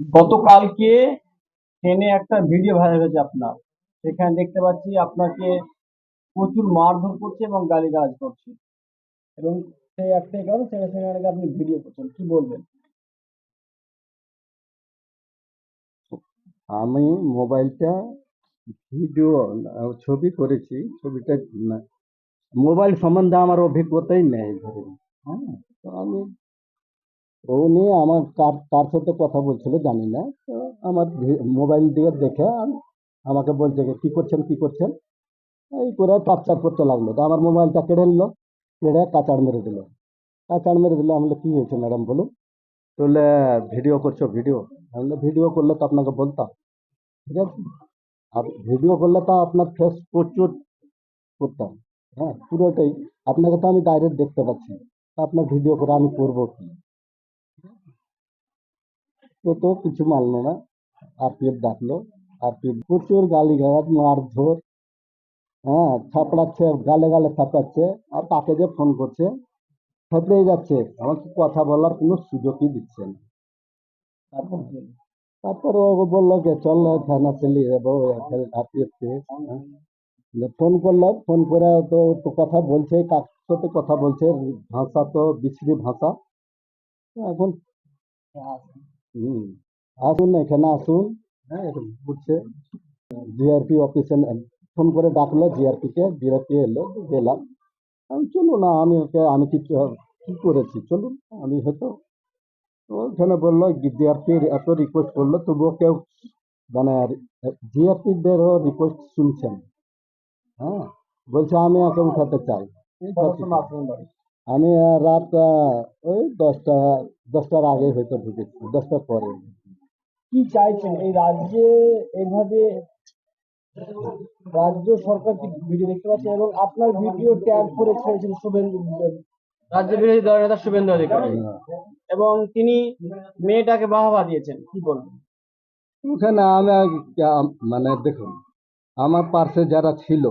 গতকালকে ট্রেনে একটা ভিডিও ভাইরাল হয়েছে আপনার। সেখানে দেখতে পাচ্ছি আপনাকে প্রচুর মারধর করছে এবং গালিগালাজ করছে। এবং সেই একটাই কারণ সেটা সেখানে আপনি ভিডিও করছেন। কি বলবেন? আমি মোবাইলটা ভিডিও, ছবি করেছি। ছবিটা মোবাইল সম্বন্ধে আমার অভিজ্ঞতাই নেই। ধরুন হ্যাঁ তো আমি নিয়ে আমার কার কার সাথে কথা বলছিল জানি না। আমার মোবাইল দিয়ে দেখে আম- আমাকে বলছে কি করছেন কি করছেন? এই করে টর্চার করতে লাগল। তো আমার মোবাইলটা কেড়ে নিল, কেড়ে কাচাড় মেরে দিল। কাচাড় মেরে দিল, আমি কি হয়েছে ম্যাডাম, বলুন? বললে, ভিডিও করছ, ভিডিও? আমি ভিডিও করলে তো আপনাকে বলতাম, ঠিক আছে? আর ভিডিও করলে তো আপনার ফেস প্রচুর করতাম হ্যাঁ? পুরোটাই, আপনাকে তো আমি ডাইরেক্ট দেখতে পাচ্ছি। আপনার ভিডিও করে আমি করব কি? তো কিছু মানলো না। আরপিএফ ডাকলো। আরপিএফ প্রচুর গালি গালাজ মারধর হ্যাঁ থাপড়াচ্ছে গালে গালে থাপড়াচ্ছে আর তাকে যে ফোন করছে থাপড়েই যাচ্ছে। আমাকে কথা বলার কোনো সুযোগই দিচ্ছে না। তারপর তারপর ও বলল যে, চল থানা চলি যাব আরপিএফ ফোন করলাম। ফোন করে তো তো কথা বলছে, কার সাথে কথা বলছে? ভাষা তো বিশ্রী ভাষা। এখন হুম। আসুন এখানে আসুন। হ্যাঁ এখন বুঝছে জিআরপি অফিসে ফোন করে ডাকলো জিআরপি কে জিআরপি এলো গেলাম। আমি চলুন না আমি ওকে আমি কিছু কি করেছি? চলুন আমি হয়তো তো ওখানে বলল জিআরপি এত রিকোয়েস্ট করল তবুও কেউ মানে জিআরপিদেরও রিকোয়েস্ট শুনছেন। হ্যাঁ বলছে আমি একে উঠাতে চাই। আমি রাত ওই দশটা দশটার আগে হয়তো ঢুকেছি দশটার পরে। কি চাইছেন? এই রাজ্যে এইভাবে রাজ্য সরকার কি ভিডিও দেখতে পাচ্ছেন এবং আপনার ভিডিও ট্যাগ করে ছেড়েছেন শুভেন্দু রাজ্য বিরোধী দল নেতা শুভেন্দু অধিকারী। এবং তিনি মেয়েটাকে বাহবা দিয়েছেন কি বলবেন? ওখানে আমি মানে দেখুন আমার পার্শ্বে যারা ছিল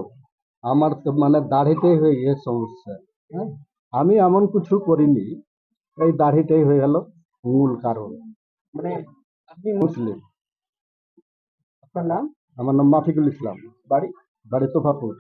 আমার তো মানে দাড়িতেই হয়ে গিয়ে সমস্যা। হ্যাঁ। আমি এমন কিছু করিনি। এই দাড়িটাই হয়ে গেল মূল কারণ। মানে আপনি মুসলিম। আপনার নাম? আমার নাম মাফিকুল ইসলাম। বাড়ি বাড়ি তোফাপুর।